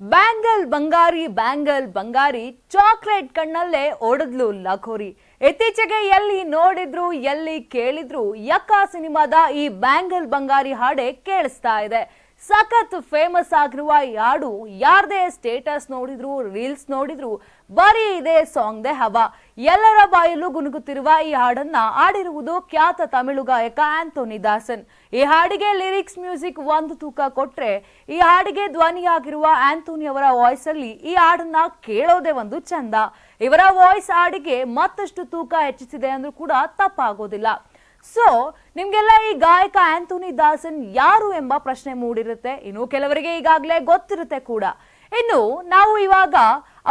Bangle ಬಂಗಾರಿ bangle ಬಂಗಾರಿ chocolate ಕಣ್ಣಲ್ಲೇ ಓಡದ್ಲು ಲಖೋರಿ ಇತ್ತೀಚೆಗೆ ಎಲ್ಲಿ ನೋಡಿದ್ರು, ಎಲ್ಲಿ ಕೇಳಿದ್ರು, ಯಕ್ಕ ಸಿನಿಮಾದ ಈ ಬ್ಯಾಂಗಲ್ ಬಂಗಾರಿ ಹಾಡೆ ಕೇಳಿಸ್ತಾ ಇದೆ. ಸಖತ್ ಫೇಮಸ್ ಆಗಿರುವ ಈ ಹಾಡು ಯಾರದೇ ಸ್ಟೇಟಸ್ ನೋಡಿದ್ರು ರೀಲ್ಸ್ ನೋಡಿದ್ರು, ಬರೀ ಇದೇ ಸಾಂಗ್ ದೇ ಹವಾ. ಎಲ್ಲರ ಬಾಯಲ್ಲೂ ಗುನುಗುತ್ತಿರುವ ಈ ಹಾಡನ್ನ ಆಡಿರುವುದು ಖ್ಯಾತ ತಮಿಳು ಗಾಯಕ ಆಂಟೋನಿ ದಾಸನ್. ಈ ಹಾಡಿಗೆ ಲಿರಿಕ್ಸ್ ಮ್ಯೂಸಿಕ್ ಒಂದು ತೂಕ ಕೊಟ್ರೆ ಈ ಹಾಡಿಗೆ ಧ್ವನಿಯಾಗಿರುವ ಆಂಟೋನಿ ಅವರ ವಾಯ್ಸ್ ಅಲ್ಲಿ ಈ ಹಾಡನ್ನ ಕೇಳೋದೆ ಒಂದು ಚಂದ. ಇವರ ವಾಯ್ಸ್ ಹಾಡಿಗೆ ಮತ್ತಷ್ಟು ತೂಕ ಹೆಚ್ಚಿಸಿದೆ ಅಂದ್ರೂ ಕೂಡ ತಪ್ಪಾಗೋದಿಲ್ಲ. ಸೊ ನಿಮ್ಗೆಲ್ಲ ಈ ಗಾಯಕ ಆಂಥೋನಿ ದಾಸನ್ ಯಾರು ಎಂಬ ಪ್ರಶ್ನೆ ಮೂಡಿರುತ್ತೆ. ಇನ್ನು ಕೆಲವರಿಗೆ ಈಗಾಗಲೇ ಗೊತ್ತಿರುತ್ತೆ ಕೂಡ. ಇನ್ನು ನಾವು ಇವಾಗ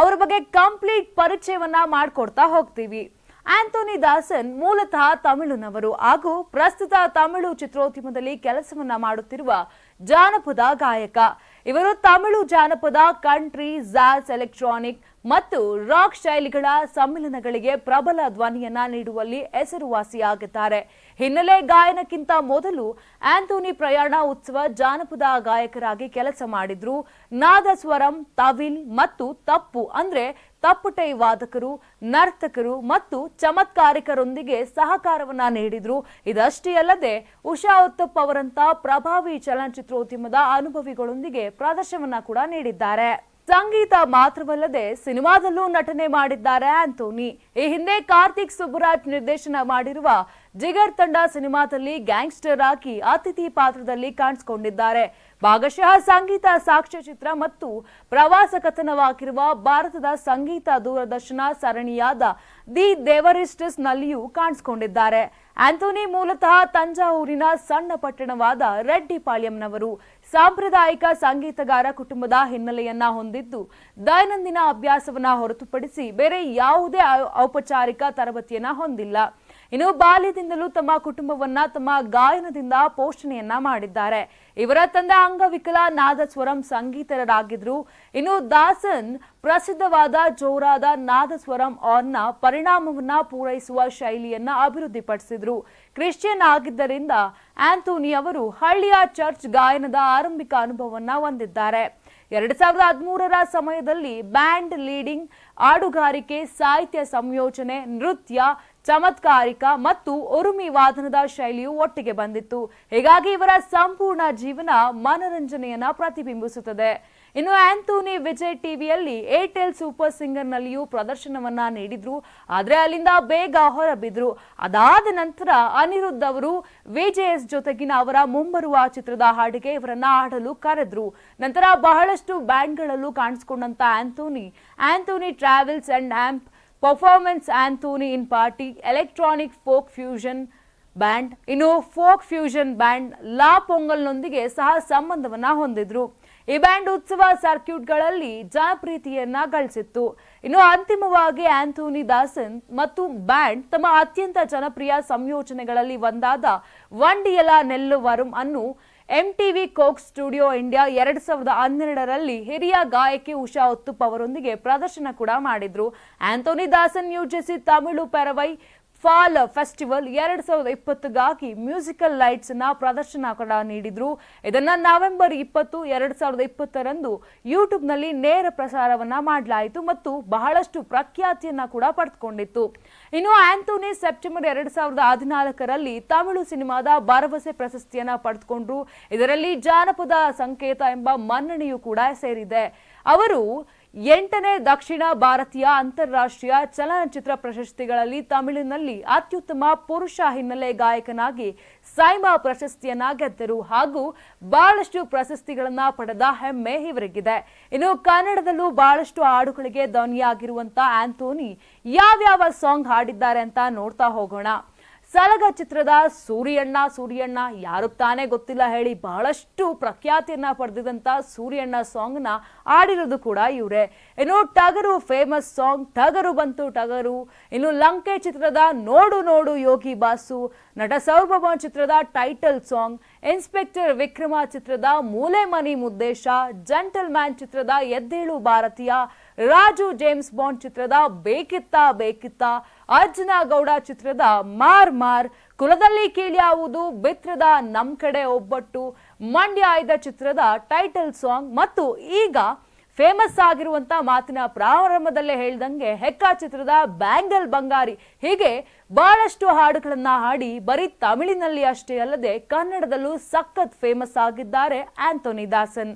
ಅವರ ಬಗ್ಗೆ ಕಂಪ್ಲೀಟ್ ಪರಿಚಯವನ್ನ ಮಾಡ್ಕೊಡ್ತಾ ಹೋಗ್ತೀವಿ. ಆಂಥೋನಿ ದಾಸನ್ ಮೂಲತಃ ತಮಿಳುನವರು ಹಾಗೂ ಪ್ರಸ್ತುತ ತಮಿಳು ಚಿತ್ರೋದ್ಯಮದಲ್ಲಿ ಕೆಲಸವನ್ನ ಮಾಡುತ್ತಿರುವ ಜಾನಪದ ಗಾಯಕ. ಇವರು ತಮಿಳು ಜಾನಪದ ಕಂಟ್ರಿ ಜಾಸ್ ಎಲೆಕ್ಟ್ರಾನಿಕ್ ಮತ್ತು ರಾಕ್ ಶೈಲಿಗಳ ಸಮ್ಮಿಲನಗಳಿಗೆ ಪ್ರಬಲ ಧ್ವನಿಯನ್ನ ನೀಡುವಲ್ಲಿ ಹೆಸರುವಾಸಿಯಾಗಿದ್ದಾರೆ ಹಿನ್ನೆಲೆ ಗಾಯನಕ್ಕಿಂತ ಮೊದಲು ಆಂಥೋನಿ ಪ್ರಯಾಣ ಉತ್ಸವ ಜಾನಪದ ಗಾಯಕರಾಗಿ ಕೆಲಸ ಮಾಡಿದ್ರು. ನಾದಸ್ವರಂ ತವಿಲ್ ಮತ್ತು ತಪ್ಪು ಅಂದ್ರೆ ತಪ್ಪುಟೈ ವಾದಕರು, ನರ್ತಕರು ಮತ್ತು ಚಮತ್ಕಾರಿಕರೊಂದಿಗೆ ಸಹಕಾರವನ್ನ ನೀಡಿದ್ರು. ಇದಷ್ಟೇ ಅಲ್ಲದೆ ಉಷಾ ಉತ್ತಪ್ಪ ಅವರಂತ ಪ್ರಭಾವಿ ಚಲನಚಿತ್ರೋದ್ಯಮದ ಅನುಭವಿಗಳೊಂದಿಗೆ ಪ್ರದರ್ಶನವನ್ನ ಕೂಡ ನೀಡಿದ್ದಾರೆ. ಸಂಗೀತ ಮಾತ್ರವಲ್ಲದೆ ಸಿನಿಮಾದಲ್ಲೂ ನಟನೆ ಮಾಡಿದ್ದಾರೆ ಆಂಥೋನಿ. ಈ ಹಿಂದೆ ಕಾರ್ತಿಕ್ ಸುಬ್ಬರಾಜ್ ನಿರ್ದೇಶನ ಮಾಡಿರುವ ಜಿಗರ್ ತಂಡ ಸಿನಿಮಾದಲ್ಲಿ ಗ್ಯಾಂಗ್ಸ್ಟರ್ ಆಗಿ ಅತಿಥಿ ಪಾತ್ರದಲ್ಲಿ ಕಾಣಿಸಿಕೊಂಡಿದ್ದಾರೆ. ಭಾಗಶಃ ಸಂಗೀತ ಸಾಕ್ಷ್ಯಚಿತ್ರ ಮತ್ತು ಪ್ರವಾಸ ಕಥನವಾಗಿರುವ ಭಾರತದ ಸಂಗೀತ ದೂರದರ್ಶನ ಸರಣಿಯಾದ ದಿ ದೇವರಿಸ್ಟಸ್ ನಲ್ಲಿಯೂ ಕಾಣಿಸಿಕೊಂಡಿದ್ದಾರೆ. ಆಂಥೋನಿ ಮೂಲತಃ ತಂಜಾವೂರಿನ ಸಣ್ಣ ಪಟ್ಟಣವಾದ ರೆಡ್ಡಿಪಾಳ್ಯಂನವರು ಸಾಂಪ್ರದಾಯಿಕ ಸಂಗೀತಗಾರ ಕುಟುಂಬದ ಹಿನ್ನೆಲೆಯನ್ನ ಹೊಂದಿದ್ದು, ದೈನಂದಿನ ಅಭ್ಯಾಸವನ್ನ ಹೊರತುಪಡಿಸಿ ಬೇರೆ ಯಾವುದೇ ಔಪಚಾರಿಕ ತರಬೇತಿಯನ್ನ ಹೊಂದಿಲ್ಲ. ಇನ್ನು ಬಾಲ್ಯದಿಂದಲೂ ತಮ್ಮ ಕುಟುಂಬವನ್ನ ತಮ್ಮ ಗಾಯನದಿಂದ ಪೋಷಣೆಯನ್ನ ಮಾಡಿದ್ದಾರೆ. ಇವರ ತಂದೆ ಅಂಗವಿಕಲ ನಾದಸ್ವರಂ ಸಂಗೀತರಾಗಿದ್ರು ಇನ್ನು ದಾಸನ್ ಪ್ರಸಿದ್ಧವಾದ ಜೋರಾದ ನಾದಸ್ವರಂ ಆನ್ನ ಪರಿಣಾಮವನ್ನ ಪೂರೈಸುವ ಶೈಲಿಯನ್ನ ಅಭಿವೃದ್ಧಿಪಡಿಸಿದ್ರು. ಕ್ರಿಶ್ಚಿಯನ್ ಆಗಿದ್ದರಿಂದ ಆಂಥೋನಿ ಅವರು ಹಳ್ಳಿಯ ಚರ್ಚ್ ಗಾಯನದ ಆರಂಭಿಕ ಅನುಭವವನ್ನ ಹೊಂದಿದ್ದಾರೆ. ಎರಡ್ ಸಾವಿರದ ಹದಿಮೂರರ ಸಮಯದಲ್ಲಿ ಬ್ಯಾಂಡ್ ಲೀಡಿಂಗ್ ಹಾಡುಗಾರಿಕೆ ಸಾಹಿತ್ಯ ಸಂಯೋಜನೆ, ನೃತ್ಯ ಚಮತ್ಕಾರಿಕ ಮತ್ತು ಒರುಮಿ ವಾದನದ ಶೈಲಿಯು ಒಟ್ಟಿಗೆ ಬಂದಿತ್ತು. ಹೀಗಾಗಿ ಇವರ ಸಂಪೂರ್ಣ ಜೀವನ ಮನರಂಜನೆಯನ್ನ ಪ್ರತಿಬಿಂಬಿಸುತ್ತದೆ. ಇನ್ನು ಆಂಥೋನಿ ವಿಜಯ್ ಟಿವಿಯಲ್ಲಿ ಏರ್ಟೆಲ್ ಸೂಪರ್ ಸಿಂಗರ್ ನಲ್ಲಿಯೂ ಪ್ರದರ್ಶನವನ್ನ ನೀಡಿದ್ರು. ಆದ್ರೆ ಅಲ್ಲಿಂದ ಬೇಗ ಹೊರಬಿದ್ರು. ಅದಾದ ನಂತರ ಅನಿರುದ್ಧ ಅವರು ವಿಜೆಎಸ್ ಜೊತೆಗಿನ ಅವರ ಮುಂಬರುವ ಚಿತ್ರದ ಹಾಡಿಗೆ ಇವರನ್ನ ಹಾಡಲು ಕರೆದ್ರು. ನಂತರ ಬಹಳಷ್ಟು ಬ್ಯಾಂಡ್ಗಳಲ್ಲೂ ಕಾಣಿಸಿಕೊಂಡಂತ Anthony. Anthony travels and amp performance Anthony in party electronic folk fusion band ಇನ್ನು ಫೋಕ್ ಫ್ಯೂಷನ್ ಬ್ಯಾಂಡ್ ಲಾ ಪೊಂಗಲ್ನೊಂದಿಗೆ ಸಹ ಸಂಬಂಧವನ್ನು ಹೊಂದಿದ್ರು. ಈ ಬ್ಯಾಂಡ್ ಉತ್ಸವ ಸರ್ಕ್ಯೂಟ್ಗಳಲ್ಲಿ ಜನಪ್ರೀತಿಯನ್ನ ಗಳಿಸಿತ್ತು. ಇನ್ನು ಅಂತಿಮವಾಗಿ ಆಂಥೋನಿ ದಾಸನ್ ಮತ್ತು ಬ್ಯಾಂಡ್ ತಮ್ಮ ಅತ್ಯಂತ ಜನಪ್ರಿಯ ಸಂಯೋಜನೆಗಳಲ್ಲಿ ಒಂದಾದ ವಂಡಿಯಲ ನೆಲ್ಲುವರಂ ಅನ್ನು ಎಂಟಿವಿ ಕೋಕ್ ಸ್ಟುಡಿಯೋ ಇಂಡಿಯಾ ಎರಡ್ ಸಾವಿರದ ಹನ್ನೆರಡರಲ್ಲಿ ಹಿರಿಯ ಗಾಯಕಿ ಉಷಾ ಉತ್ತುಪ್ ಅವರೊಂದಿಗೆ ಪ್ರದರ್ಶನ ಕೂಡ ಮಾಡಿದ್ರು. ಆಂಥೋನಿ ದಾಸನ್ ಯೋಜಿಸಿ ತಮಿಳು ಪೆರವೈ ಫಾಲ್ ಫೆಸ್ಟಿವಲ್ ಎರಡ್ ಸಾವಿರದ ಇಪ್ಪತ್ತಗಾಗಿ ಮ್ಯೂಸಿಕಲ್ ಲೈಟ್ಸ್ನ ಪ್ರದರ್ಶನ ಕೂಡ ನೀಡಿದ್ರು. ಇದನ್ನ ನವೆಂಬರ್ ಇಪ್ಪತ್ತು, ಎರಡ್ ಸಾವಿರದ ಇಪ್ಪತ್ತರಂದು ಯೂಟ್ಯೂಬ್ನಲ್ಲಿ ನೇರ ಪ್ರಸಾರವನ್ನ ಮಾಡಲಾಯಿತು ಮತ್ತು ಬಹಳಷ್ಟು ಪ್ರಖ್ಯಾತಿಯನ್ನ ಕೂಡ ಪಡೆದುಕೊಂಡಿತ್ತು. ಇನ್ನು ಆಂಥೋನಿ ಸೆಪ್ಟೆಂಬರ್ ಎರಡ್ ಸಾವಿರದ ಹದಿನಾಲ್ಕರಲ್ಲಿ ತಮಿಳು ಸಿನಿಮಾದ ಭರವಸೆ ಪ್ರಶಸ್ತಿಯನ್ನ ಪಡೆದುಕೊಂಡ್ರು. ಇದರಲ್ಲಿ ಜಾನಪದ ಸಂಕೇತ ಎಂಬ ಮನ್ನಣೆಯೂ ಕೂಡ ಸೇರಿದೆ. ಅವರು ಎಂಟನೇ ದಕ್ಷಿಣ ಭಾರತೀಯ ಅಂತಾರಾಷ್ಟ್ರೀಯ ಚಲನಚಿತ್ರ ಪ್ರಶಸ್ತಿಗಳಲ್ಲಿ ತಮಿಳಿನಲ್ಲಿ ಅತ್ಯುತ್ತಮ ಪುರುಷ ಹಿನ್ನೆಲೆ ಗಾಯಕನಾಗಿ ಸೈಮಾ ಪ್ರಶಸ್ತಿಯನ್ನ ಗೆದ್ದರು ಹಾಗೂ ಬಹಳಷ್ಟು ಪ್ರಶಸ್ತಿಗಳನ್ನ ಪಡೆದ ಹೆಮ್ಮೆ ಇವರಿಗಿದೆ. ಇನ್ನು ಕನ್ನಡದಲ್ಲೂ ಬಹಳಷ್ಟು ಹಾಡುಗಳಿಗೆ ಧ್ವನಿಯಾಗಿರುವಂತ ಆಂಥೋನಿ, ಯಾವ್ಯಾವ ಸಾಂಗ್ ಹಾಡಿದ್ದಾರೆ ಅಂತ ನೋಡ್ತಾ ಹೋಗೋಣ. ಸಲಗ ಚಿತ್ರದ ಸೂರ್ಯಣ್ಣ ಸೂರ್ಯಣ್ಣ ಯಾರು ತಾನೇ ಗೊತ್ತಿಲ್ಲ ಹೇಳಿ ಬಹಳಷ್ಟು ಪ್ರಖ್ಯಾತಿಯನ್ನ ಪಡೆದಿದಂತ ಸೂರ್ಯಣ್ಣ ಸಾಂಗ್ನ ಆಡಿರೋದು ಕೂಡ ಇವರೇ. ಇನ್ನು ಟಗರು ಫೇಮಸ್ ಸಾಂಗ್ ಟಗರು ಬಂತು ಟಗರು. ಇನ್ನು ಲಂಕೆ ಚಿತ್ರದ ನೋಡು ನೋಡು ಯೋಗಿ ಬಾಸು. ನಟ ಸೌರಭ ಚಿತ್ರದ ಟೈಟಲ್ ಸಾಂಗ್ ಇನ್ಸ್ಪೆಕ್ಟರ್ ವಿಕ್ರಮ ಚಿತ್ರದ ಮೂಲೆ ಮನಿ ಮುದ್ದೇಶ ಜಂಟಲ್ ಮ್ಯಾನ್ ಚಿತ್ರದ ಎದ್ದೇಳು ಭಾರತೀಯ, ರಾಜು ಜೇಮ್ಸ್ ಬಾಂಡ್ ಚಿತ್ರದ ಬೇಕಿತ್ತ ಬೇಕಿತ್ತ, ಅರ್ಜುನ ಗೌಡ ಚಿತ್ರದ ಮಾರ್ ಮಾರ್, ಕುಲದಲ್ಲಿ ಕೀಳ್ಯಾವುದು ಬಿತ್ರದ ನಮ್ ಕಡೆ ಒಬ್ಬಟ್ಟು, ಮಂಡ್ಯ ಆಯ್ದ ಚಿತ್ರದ ಟೈಟಲ್ ಸಾಂಗ್ ಮತ್ತು ಈಗ ಫೇಮಸ್ ಆಗಿರುವಂತ ಮಾತಿನ ಪ್ರಾರಂಭದಲ್ಲೇ ಹೇಳ್ದಂಗೆ ಹೆಕ್ಕ ಚಿತ್ರದ ಬ್ಯಾಂಗಲ್ ಬಂಗಾರಿ. ಹೀಗೆ ಬಹಳಷ್ಟು ಹಾಡುಗಳನ್ನ ಹಾಡಿ ಬರೀ ತಮಿಳಿನಲ್ಲಿ ಅಷ್ಟೇ ಅಲ್ಲದೆ ಕನ್ನಡದಲ್ಲೂ ಸಖತ್ ಫೇಮಸ್ ಆಗಿದ್ದಾರೆ ಆಂಥೋನಿ ದಾಸನ್.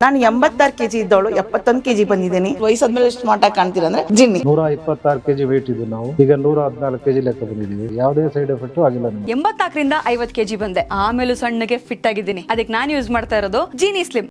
ನಾನು ಎಂಬತ್ತಾರು ಕೆಜಿ ಇದ್ದವಳು ಎಪ್ಪತ್ತೊಂದು ಕೆಜಿ ಬಂದಿದ್ದೀನಿ. ವಯಸ್ಸಾದ್ಮೇಲೆ ಎಷ್ಟು ಮಾಟ ಕಾಣ್ತೀರ ಅಂದ್ರೆ ಜಿನ್ನಿ. ನೂರ ಇಪ್ಪತ್ತಾರು ಕೆಜಿ ವೇಟ್ ಇದ್ದು ನಾವು. ಈಗ ನೂರ ಹದಿನಾಲ್ಕು ಕೆಜಿ ಲೆಕ್ಕ ಬಂದಿದ್ದೀವಿ. ಯಾವುದೇ ಸೈಡ್ ಎಫೆಕ್ಟ್ ಆಗಿಲ್ಲ ಎಂಬತ್ತಾಕರಿಂದ ಎಂಬತ್ನಾಲ್ಕರಿಂದ ಐವತ್ ಕೆಜಿ ಬಂದೆ. ಆಮೇಲೂ ಸಣ್ಣಗೆ ಫಿಟ್ ಆಗಿದ್ದೀನಿ. ಅದಕ್ಕೆ ನಾನು ಯೂಸ್ ಮಾಡ್ತಾ ಇರೋದು ಜೀನಿ ಸ್ಲಿಮ್